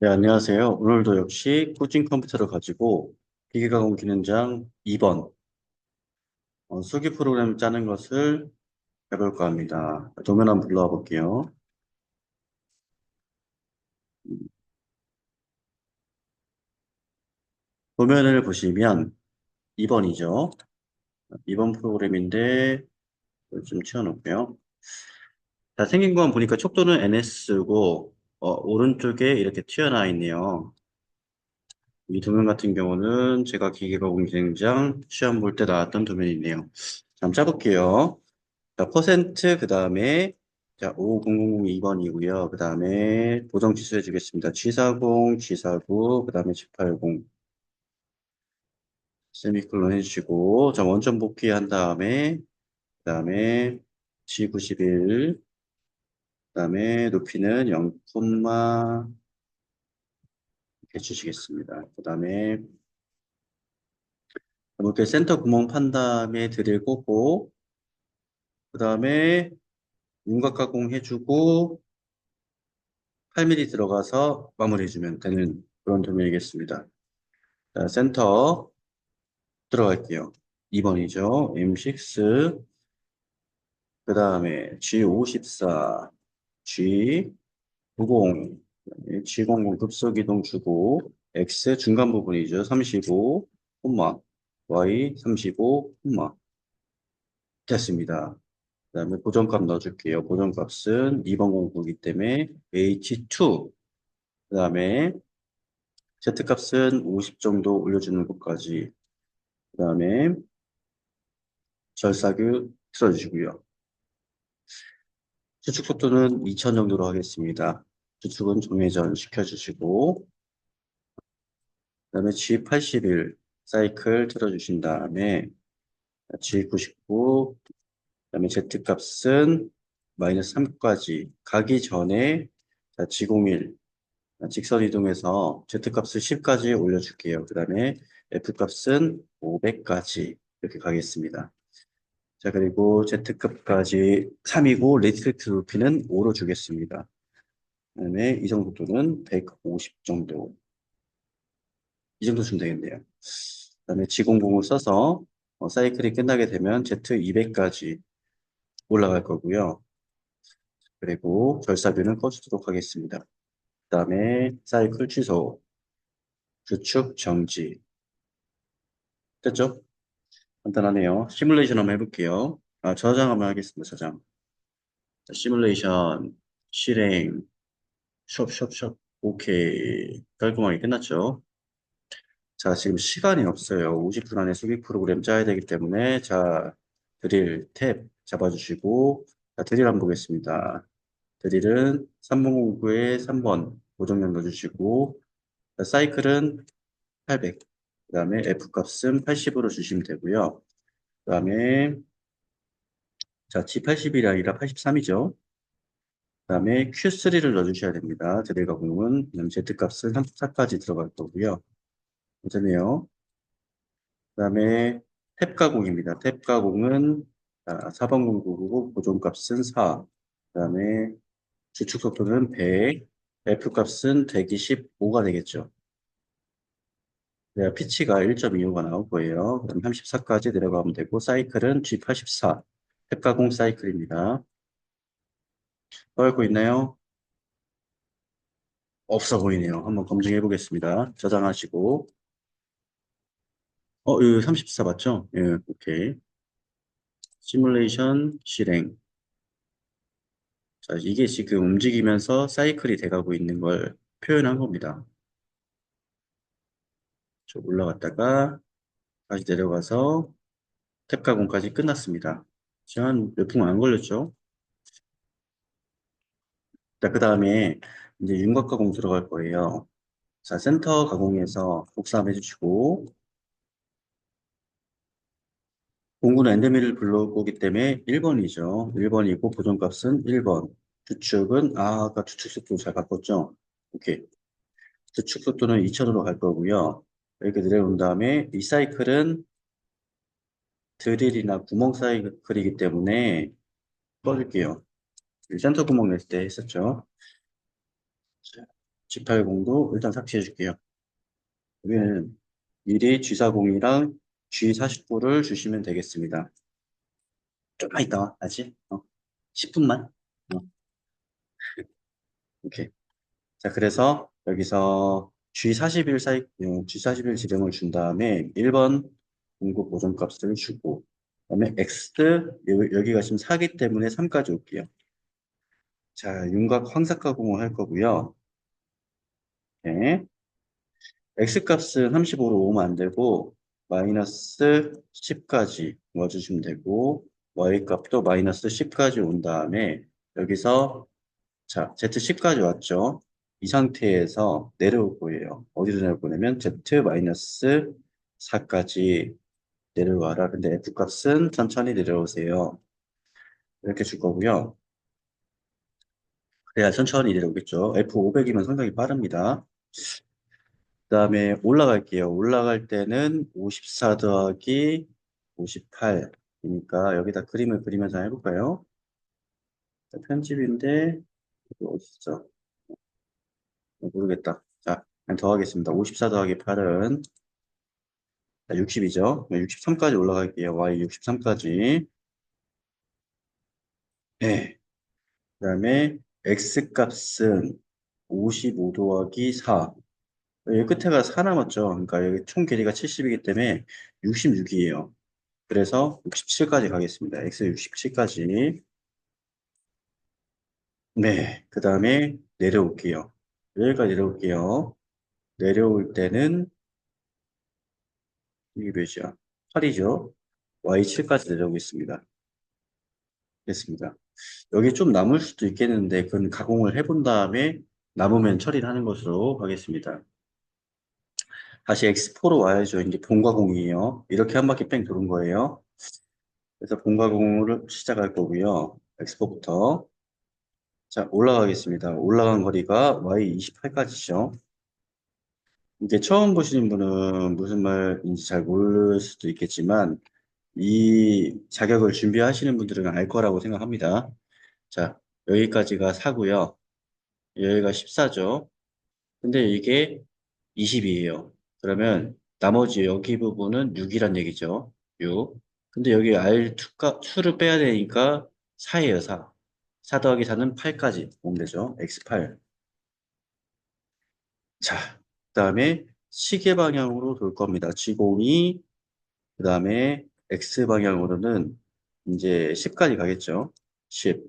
네, 안녕하세요. 오늘도 역시 꾸준 컴퓨터를 가지고 기계가공 기능장 2번 어, 수기 프로그램 짜는 것을 해볼까 합니다. 도면 한번 불러와 볼게요. 도면을 보시면 2번이죠. 2번 프로그램인데 좀 치워놓고요. 자, 생긴 건 보니까 촉도는 NS고 어, 오른쪽에 이렇게 튀어나와 있네요. 이 도면 같은 경우는 제가 기계가공 기능장 시험 볼 때 나왔던 도면이네요. 자, 한번 짜볼게요. 자, 퍼센트, 그 다음에, 자, 50002번이고요. 그 다음에, 보정 지수 해주겠습니다. G40, G49, 그 다음에 G80. 세미콜론 해주시고, 자, 원점 복귀한 다음에, 그 다음에, G91, 그 다음에, 높이는 0, 해주시겠습니다. 그 다음에, 이렇게 센터 구멍 판 다음에 드릴 꽂고, 그 다음에, 윤곽 가공 해주고 8mm 들어가서 마무리해주면 되는 그런 도면이겠습니다. 자, 센터 들어갈게요. 2번이죠. M6 그 다음에 G54 G90 G00 급속이동 주고 X 중간 부분이죠. 35 콤마 Y 35 콤마 됐습니다. 그 다음에 고정값 넣어줄게요. 고정값은 2번 공구이기 때문에 H2 그 다음에 Z값은 50 정도 올려주는 것까지 그 다음에 절사규 틀어주시고요. 추측 속도는 2000 정도로 하겠습니다. 추측은 정회전 시켜주시고 그 다음에 G81 사이클 틀어주신 다음에 G99 그 다음에 Z값은 마이너스 3까지 가기 전에 G01 직선 이동해서 Z값을 10까지 올려줄게요. 그 다음에 F값은 500까지 이렇게 가겠습니다. 자, 그리고 Z값까지 3이고 레디렉트 높이는 5로 주겠습니다. 그 다음에 이정 속도는 150 정도. 이 정도 주면 되겠네요. 그 다음에 G00을 써서 어, 사이클이 끝나게 되면 Z200까지 올라갈 거고요. 그리고 절사뷰는 꺼주도록 하겠습니다. 그 다음에 사이클 취소, 주축 정지. 됐죠? 간단하네요. 시뮬레이션 한번 해볼게요. 아, 저장 한번 하겠습니다. 저장. 자, 시뮬레이션, 실행, 숍 숍 숍. 오케이. 깔끔하게 끝났죠? 자, 지금 시간이 없어요. 50분 안에 수익 프로그램 짜야 되기 때문에, 자, 드릴 탭 잡아주시고, 자, 드릴 한번 보겠습니다. 드릴은 3009에 3번 고정량 넣어주시고, 자, 사이클은 800. 그 다음에 F값은 80으로 주시면 되고요. 그 다음에 자, G80이 아니라 83이죠. 그 다음에 Q3를 넣어주셔야 됩니다. 드릴 가공은 Z값은 34까지 들어갈 거고요. 괜찮네요. 그 다음에 탭 가공입니다. 탭 가공은 4번 공구고 고정값은 4. 그 다음에 주축 속도는 100, F값은 125가 되겠죠. 네, 피치가 1.25가 나올 거예요. 그럼 34까지 내려가면 되고, 사이클은 G84, 탭가공 사이클입니다. 떠올고 있나요? 없어 보이네요. 한번 검증해 보겠습니다. 저장하시고. 어, 이34 맞죠? 예, 오케이. 시뮬레이션 실행. 자, 이게 지금 움직이면서 사이클이 돼가고 있는 걸 표현한 겁니다. 쭉 올라갔다가 다시 내려가서 탭 가공까지 끝났습니다. 시간 몇분 안 걸렸죠? 자, 그 다음에 이제 윤곽 가공 들어갈 거예요. 자, 센터 가공에서 복사함 해주시고 공구는 엔드밀을 불러오기 때문에 1번이죠. 1번이고 보존값은 1번. 주축은 아, 아까 주축 속도 잘 바꿨죠? 오케이. 주축 속도는 2000으로 갈 거고요. 이렇게 내려온 다음에 이 사이클은 드릴이나 구멍 사이클이기 때문에 꺼줄게요. 센터 구멍 낼 때 했었죠. G80도 일단 삭제해 줄게요. 여기는 미리 G40이랑 G49를 주시면 되겠습니다. 조금만 있다 와, 아직? 어, 10분만? 어. 오케이. 자, 그래서 여기서 G41 사이, 어, G41 지령을 준 다음에 1번 공급 보존값을 주고, 그 다음에 X, 여기, 여기가 지금 4기 때문에 3까지 올게요. 자, 윤곽 황삭 가공을 할 거고요. 네. X값은 35로 오면 안 되고, 마이너스 10까지 넣어주시면 되고, Y값도 마이너스 10까지 온 다음에, 여기서, 자, Z10까지 왔죠? 이 상태에서 내려올 거예요. 어디로 내려올 거냐면, Z 마이너스 4까지 내려와라. 근데 F값은 천천히 내려오세요. 이렇게 줄 거고요. 그래야 천천히 내려오겠죠. F500이면 상당히 빠릅니다. 그 다음에 올라갈게요. 올라갈 때는 54 더하기 58이니까 여기다 그림을 그리면서 해볼까요? 자, 편집인데 어디 있어? 어, 모르겠다. 자, 더하겠습니다. 54 더하기 8은 60이죠. 63까지 올라갈게요. Y 63까지. 네. 그 다음에 X 값은 55 더하기 4. 여기 끝에가 4 남았죠. 그러니까 여기 총 길이가 70이기 때문에 66이에요. 그래서 67까지 가겠습니다. X 67까지. 네. 그 다음에 내려올게요. 여기까지 내려올게요. 내려올 때는 이게 몇이야? 8이죠. Y7까지 내려오겠습니다. 됐습니다. 여기 좀 남을 수도 있겠는데 그건 가공을 해본 다음에 남으면 처리를 하는 것으로 하겠습니다. 다시 X4로 와야죠. 이제 본가공이에요. 이렇게 한 바퀴 뺑 도는 거예요. 그래서 본가공을 시작할 거고요. X4부터. 자, 올라가겠습니다. 올라간 거리가 Y28까지죠. 이게 처음 보시는 분은 무슨 말인지 잘 모를 수도 있겠지만, 이 자격을 준비하시는 분들은 알 거라고 생각합니다. 자, 여기까지가 4고요. 여기가 14죠. 근데 이게 20이에요. 그러면 나머지 여기 부분은 6이란 얘기죠. 6. 근데 여기 R2가, 수를 빼야 되니까 4예요, 4. 4 더하기 4는 8까지 오면 되죠. X8. 자, 그 다음에 시계 방향으로 돌 겁니다. G02, 그 다음에 X 방향으로는 이제 10까지 가겠죠. 10.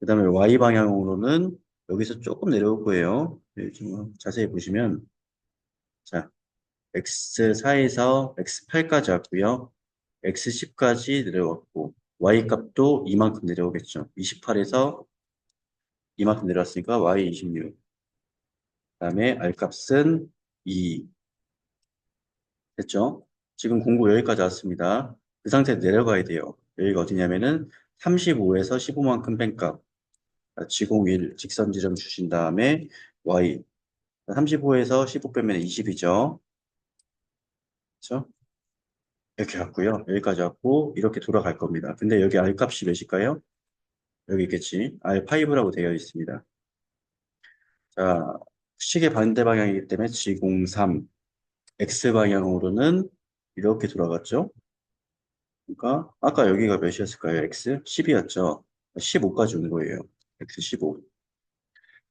그 다음에 Y 방향으로는 여기서 조금 내려올 거예요. 네, 좀 자세히 보시면 자, X4에서 X8까지 왔고요. X10까지 내려왔고 Y 값도 이만큼 내려오겠죠. 28에서 이만큼 내려왔으니까 Y26. 그 다음에 R 값은 2. 됐죠? 지금 공부 여기까지 왔습니다. 그 상태에 내려가야 돼요. 여기가 어디냐면은 35에서 15만큼 뺀값. G01 직선 지점 주신 다음에 Y 35에서 15 빼면 20이죠. 그렇죠? 이렇게 왔고요. 여기까지 왔고 이렇게 돌아갈 겁니다. 근데 여기 R 값이 몇일까요? 여기 있겠지. R5라고 되어 있습니다. 자, 시계 반대 방향이기 때문에 G03 X 방향으로는 이렇게 돌아갔죠. 그러니까 아까 여기가 몇이었을까요? X 10이었죠. 15까지 온 거예요. X 15.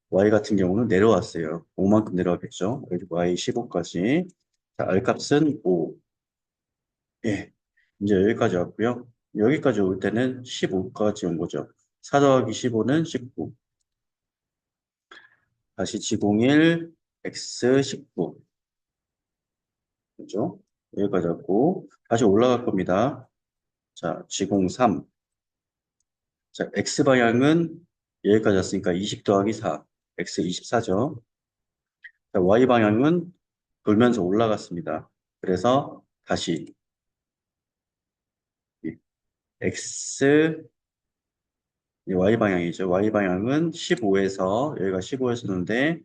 Y 같은 경우는 내려왔어요. 5만큼 내려왔겠죠. 여기 Y 15까지. 자, R 값은 5. 예. 이제 여기까지 왔고요. 여기까지 올 때는 15까지 온 거죠. 4 더하기 15는 19. 다시 G01, X 19. 그죠? 여기까지 왔고, 다시 올라갈 겁니다. 자, G03. 자, X 방향은 여기까지 왔으니까 20 더하기 4. X 24죠. 자, Y 방향은 돌면서 올라갔습니다. 그래서 다시 X Y 방향이죠. Y 방향은 15에서 여기가 15였었는데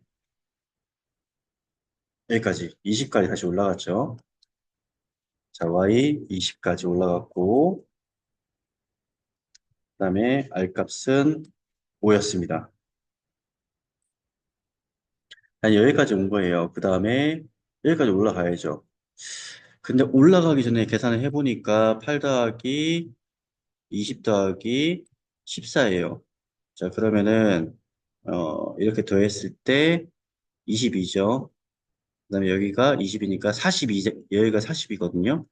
여기까지 20까지 다시 올라갔죠. 자, Y 20까지 올라갔고 그 다음에 R 값은 5였습니다. 아니, 여기까지 온 거예요. 그 다음에 여기까지 올라가야죠. 근데 올라가기 전에 계산을 해보니까 8 더하기 20 더하기 14예요. 자, 그러면은, 어, 이렇게 더했을 때 22죠. 그 다음에 여기가 20이니까 42, 여기가 40이거든요.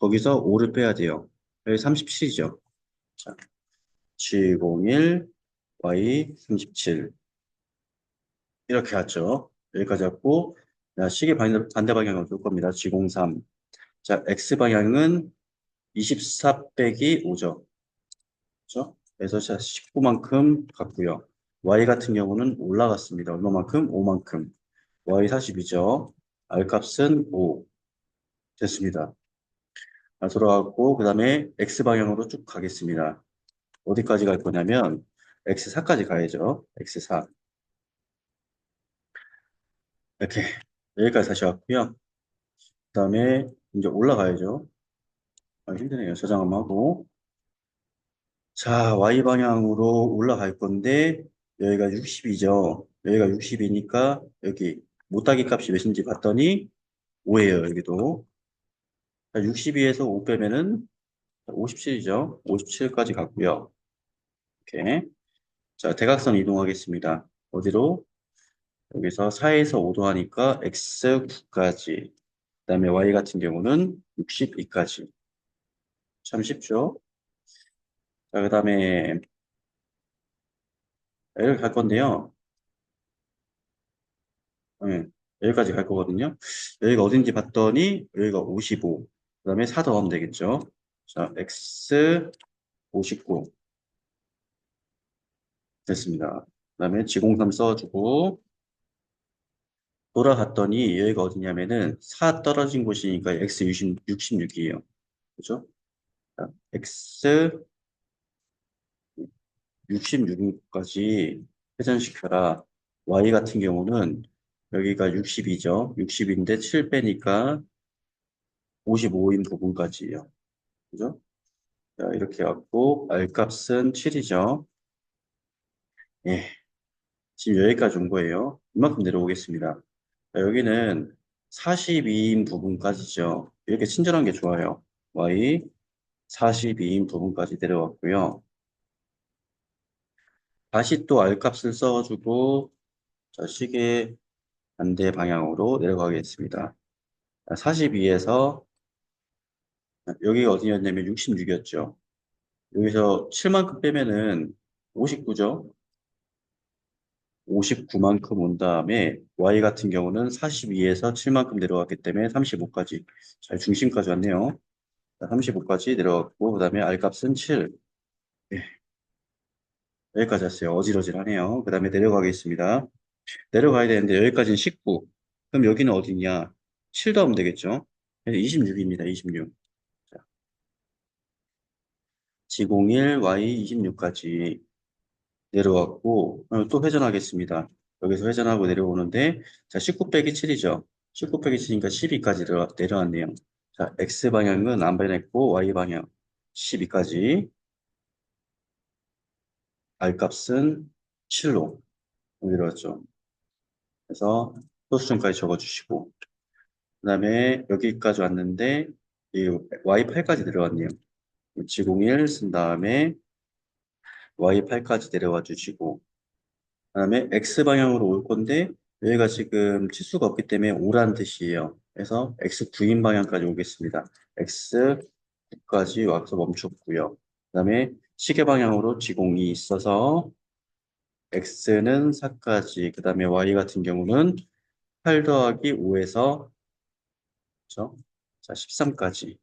거기서 5를 빼야 돼요. 여기 37이죠. 자, 701, Y 37. 이렇게 하죠. 여기까지 했고, 자, 시계 반대, 반대 방향으로 돌 겁니다. G03. 자, X 방향은 24 빼기 5죠. 그렇죠? 그래서 19만큼 갔고요. Y 같은 경우는 올라갔습니다. 얼마만큼? 5만큼. Y 40이죠. R 값은 5. 됐습니다. 아, 돌아갔고, 그 다음에 X 방향으로 쭉 가겠습니다. 어디까지 갈 거냐면, X4까지 가야죠. X4. 이렇게, 여기까지 다시 왔고요. 그 다음에 이제 올라가야죠. 아, 힘드네요. 저장 한번 하고. 자, Y 방향으로 올라갈 건데, 여기가 60이죠. 여기가 60이니까, 여기, 못하기 값이 몇인지 봤더니, 5예요, 여기도. 62에서 5 빼면은 57이죠. 57까지 갔고요. 이렇게. 자, 대각선 이동하겠습니다. 어디로? 여기서 4에서 5도 하니까 x9까지. 그 다음에 y 같은 경우는 62까지. 참 쉽죠? 자, 그 다음에 여기 갈 건데요. 네, 여기까지 갈 거거든요. 여기가 어딘지 봤더니 여기가 55. 그 다음에 4 더하면 되겠죠. 자, x 59. 됐습니다. 그 다음에 G03 써주고 돌아갔더니 여기가 어디냐면은 4 떨어진 곳이니까 x 60, 66이에요. 그죠? 자, x 66까지 회전시켜라. y 같은 경우는 여기가 60이죠. 60인데 7 빼니까 55인 부분까지예요. 그죠? 자, 이렇게 갖고 r 값은 7이죠. 예. 지금 여기까지 온 거예요. 이만큼 내려오겠습니다. 자, 여기는 42인 부분까지죠. 이렇게 친절한 게 좋아요. y 42인 부분까지 내려왔고요. 다시 또 R 값을 써주고 자, 시계 반대 방향으로 내려가겠습니다. 42에서 여기가 어디였냐면 66이었죠. 여기서 7만큼 빼면은 59죠. 59만큼 온 다음에 Y 같은 경우는 42에서 7만큼 내려왔기 때문에 35까지 잘 중심까지 왔네요. 35까지 내려왔고 그 다음에 R 값은 7. 예. 여기까지 왔어요. 어질어질하네요. 그 다음에 내려가겠습니다. 내려가야 되는데 여기까지는 19. 그럼 여기는 어디냐? 7 더하면 되겠죠? 26입니다. 26. 자. G01, Y26까지 내려왔고 어, 또 회전하겠습니다. 여기서 회전하고 내려오는데 자, 19 빼기 7이죠. 19 빼기 7이니까 12까지 내려, 내려왔네요. 자, X 방향은 안 변했고 Y 방향 12까지 R 값은 7로 내려왔죠. 그래서 소수점까지 적어주시고 그 다음에 여기까지 왔는데 이 Y8까지 내려왔네요. G01 쓴 다음에 Y8까지 내려와 주시고 그 다음에 X방향으로 올 건데 여기가 지금 치수가 없기 때문에 오란 뜻이에요. 그래서 X9인 방향까지 오겠습니다. X9까지 와서 멈췄고요. 그 다음에 시계 방향으로 지공이 있어서 X는 4까지, 그 다음에 Y 같은 경우는 8 더하기 5에서 그렇죠? 자, 13까지.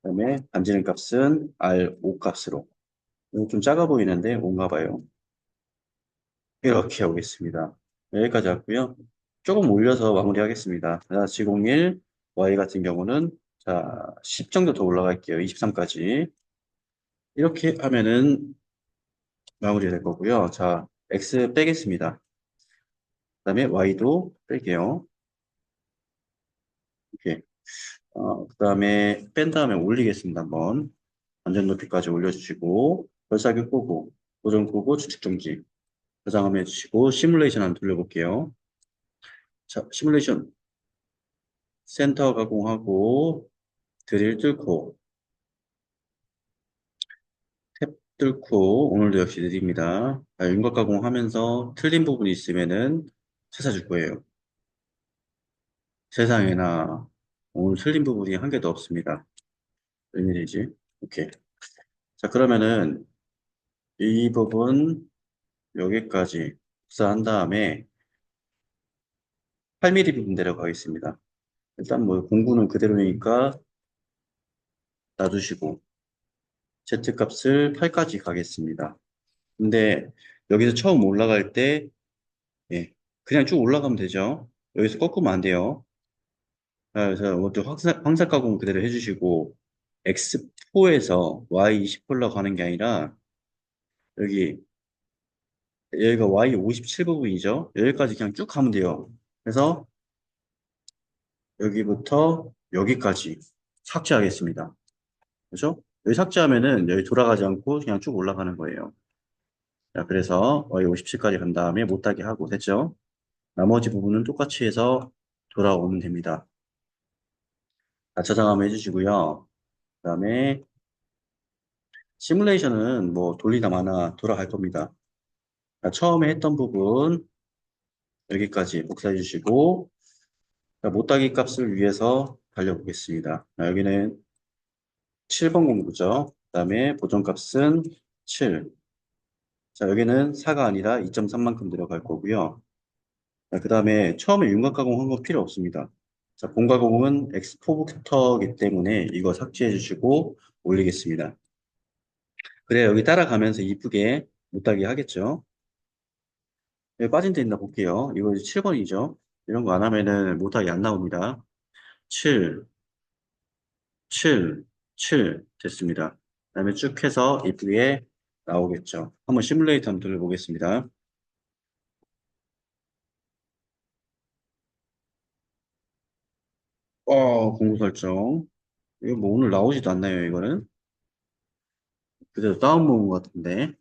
그 다음에 반지름 값은 R5 값으로. 좀 작아 보이는데 뭔가 봐요. 이렇게 오겠습니다. 여기까지 왔고요. 조금 올려서 마무리하겠습니다. 자, G01, Y 같은 경우는 자, 10 정도 더 올라갈게요. 23까지. 이렇게 하면은 마무리 될 거고요. 자, X 빼겠습니다. 그 다음에 Y도 뺄게요. 이렇게. 어, 그 다음에 뺀 다음에 올리겠습니다. 한번. 안전 높이까지 올려주시고, 별사기 끄고, 고정 끄고, 추측 정지. 저장함 해주시고 시뮬레이션 한번 돌려볼게요. 자, 시뮬레이션 센터 가공하고 드릴 뚫고 탭 뚫고 오늘도 역시 느립니다. 자, 윤곽 가공하면서 틀린 부분이 있으면은 찾아줄 거예요. 세상에나 오늘 틀린 부분이 한 개도 없습니다. 웬일이지? 오케이. 자, 그러면은 이 부분 여기까지 복사한 다음에 8mm 부분 내려가겠습니다. 일단 뭐 공구는 그대로니까 놔두시고 Z값을 8까지 가겠습니다. 근데 여기서 처음 올라갈 때 예, 그냥 쭉 올라가면 되죠. 여기서 꺾으면 안 돼요. 아, 그래서 이것도 황색, 황색 가공 그대로 해주시고 X4에서 Y20 올라가는 게 아니라 여기 여기가 Y57 부분이죠. 여기까지 그냥 쭉 가면 돼요. 그래서 여기부터 여기까지 삭제하겠습니다. 그죠? 여기 삭제하면은 여기 돌아가지 않고 그냥 쭉 올라가는 거예요. 자, 그래서 Y57까지 간 다음에 못하게 하고 됐죠? 나머지 부분은 똑같이 해서 돌아오면 됩니다. 자, 저장 한번 해주시고요. 그 다음에 시뮬레이션은 뭐 돌리다 마나 돌아갈 겁니다. 자, 처음에 했던 부분 여기까지 복사해 주시고 자, 못하기 값을 위해서 달려보겠습니다. 자, 여기는 7번 공구죠. 그 다음에 보존값은 7. 자, 여기는 4가 아니라 2.3만큼 들어갈 거고요. 자, 그 다음에 처음에 윤곽 가공 한거 필요 없습니다. 자, 본가 공은 엑스포부터이기 때문에 이거 삭제해 주시고 올리겠습니다. 그래 여기 따라가면서 이쁘게 못하게 하겠죠. 여기 빠진 데 있나 볼게요. 이거 7번이죠. 이런 거 안 하면은 못하게 안 나옵니다. 7, 7, 7 됐습니다. 그 다음에 쭉 해서 이쁘게 나오겠죠. 한번 시뮬레이터 한번 돌려보겠습니다. 어, 공구 설정. 이거 뭐 오늘 나오지도 않나요, 이거는? 그대로 다운받은 것 같은데.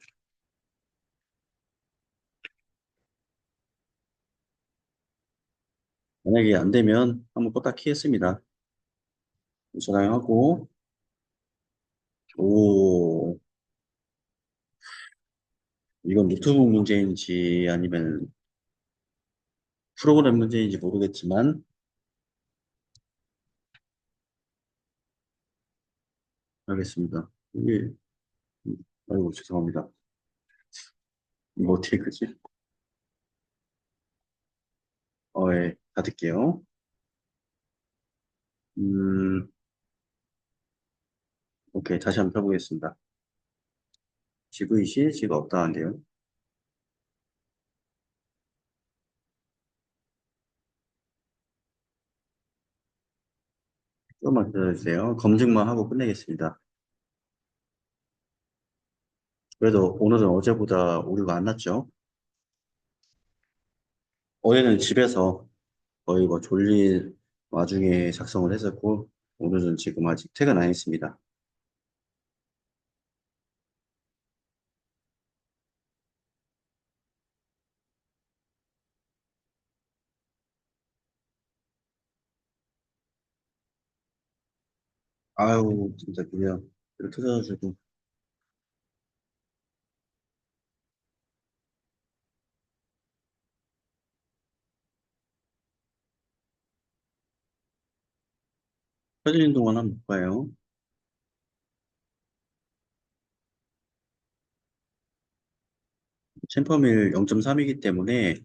만약에 안 되면 한번 껐다 키겠습니다. 저장하고, 오, 이건 노트북 문제인지 아니면 프로그램 문제인지 모르겠지만, 알겠습니다. 이게, 아이고, 죄송합니다. 이거 어떻게 그지? 어, 예, 닫을게요. 음, 오케이, 다시 한번 펴보겠습니다. GVC, 지가 없다는데요. 조금만 기다려주세요. 검증만 하고 끝내겠습니다. 그래도 오늘은 어제보다 오류가 안 났죠? 어제는 집에서 거의 뭐 졸린 와중에 작성을 했었고, 오늘은 지금 아직 퇴근 안 했습니다. 아유, 진짜 그냥 이렇게 터져가지고. 터지는 동안 한번 볼까요? 챔퍼밀 0.3이기 때문에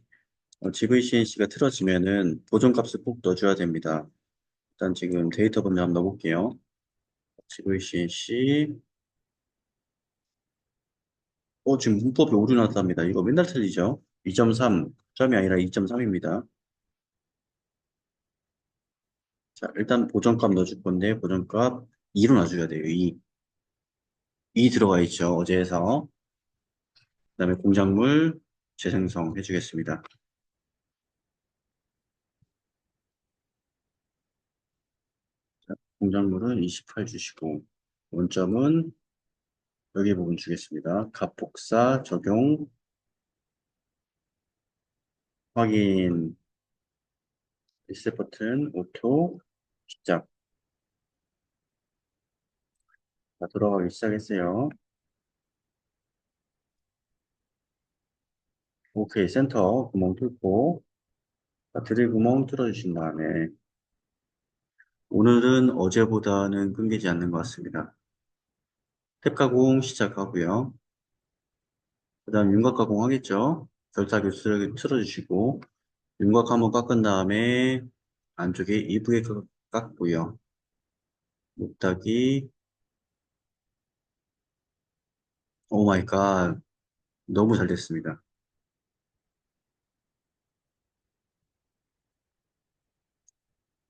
어, GVCNC가 틀어지면은 보존값을 꼭 넣어줘야 됩니다. 일단 지금 데이터 먼저 한번 넣어볼게요. GVCNC 어, 지금 문법이 오류 났답니다. 이거 맨날 틀리죠? 2.3 점이 아니라 2.3입니다. 자, 일단 보존값 넣어줄 건데 보존값 2로 놔줘야 돼요. 2. 2 들어가 있죠. 어제에서. 그 다음에 공작물 재생성 해주겠습니다. 자, 공작물은 28 주시고 원점은 여기 부분 주겠습니다. 값복사 적용 확인. 리셋 버튼, 오토, 시작. 자, 돌아가기 시작했어요. 오케이, 센터 구멍 뚫고, 자, 드릴 구멍 뚫어주신 다음에, 오늘은 어제보다는 끊기지 않는 것 같습니다. 탭 가공 시작하고요. 그 다음 윤곽 가공 하겠죠? 결탁 쓰레기 틀어주시고, 윤곽 한번 깎은 다음에, 안쪽에 이쁘게 깎- 깎고요. 목닥이, 오 마이 갓. 너무 잘 됐습니다.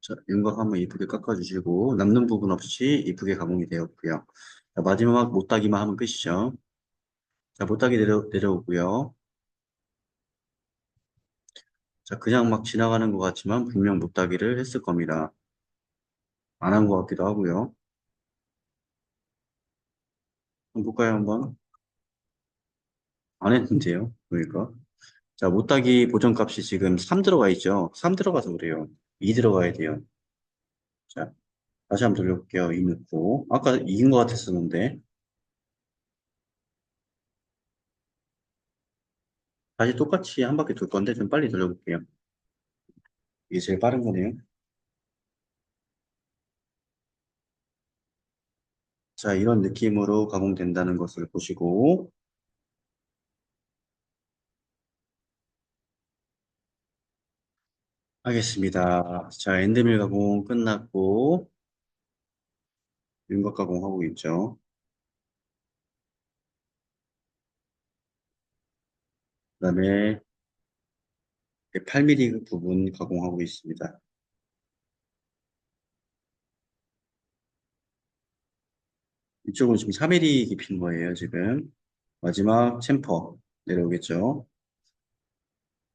자, 윤곽 한번 이쁘게 깎아주시고, 남는 부분 없이 이쁘게 가공이 되었고요. 자, 마지막 못따기만 하면 끝이죠. 자, 못따기 내려, 내려오고요. 자, 그냥 막 지나가는 것 같지만 분명 못따기를 했을 겁니다. 안 한 것 같기도 하고요. 한번 볼까요, 한번? 안 했는데요, 그러니까. 자, 못따기 보정값이 지금 3 들어가 있죠? 3 들어가서 그래요. 2 들어가야 돼요. 자, 다시 한번 돌려볼게요. 2 넣고. 아까 이긴 것 같았었는데. 다시 똑같이 한 바퀴 돌 건데 좀 빨리 돌려볼게요. 이게 제일 빠른 거네요. 자, 이런 느낌으로 가공된다는 것을 보시고, 하겠습니다. 자, 엔드밀 가공 끝났고, 윤곽 가공하고 있죠. 그 다음에 8mm 부분 가공하고 있습니다. 이쪽은 지금 4mm 깊이인 거예요, 지금. 마지막 챔퍼 내려오겠죠.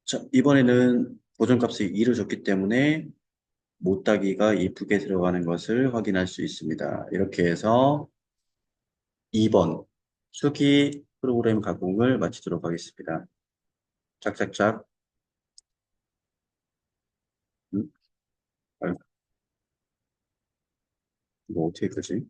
자, 이번에는 보정값이 2를 줬기 때문에 못따기가 이쁘게 들어가는 것을 확인할 수 있습니다. 이렇게 해서 2번 수기 프로그램 가공을 마치도록 하겠습니다. 짝짝짝. 음? 이거 어떻게 끄지?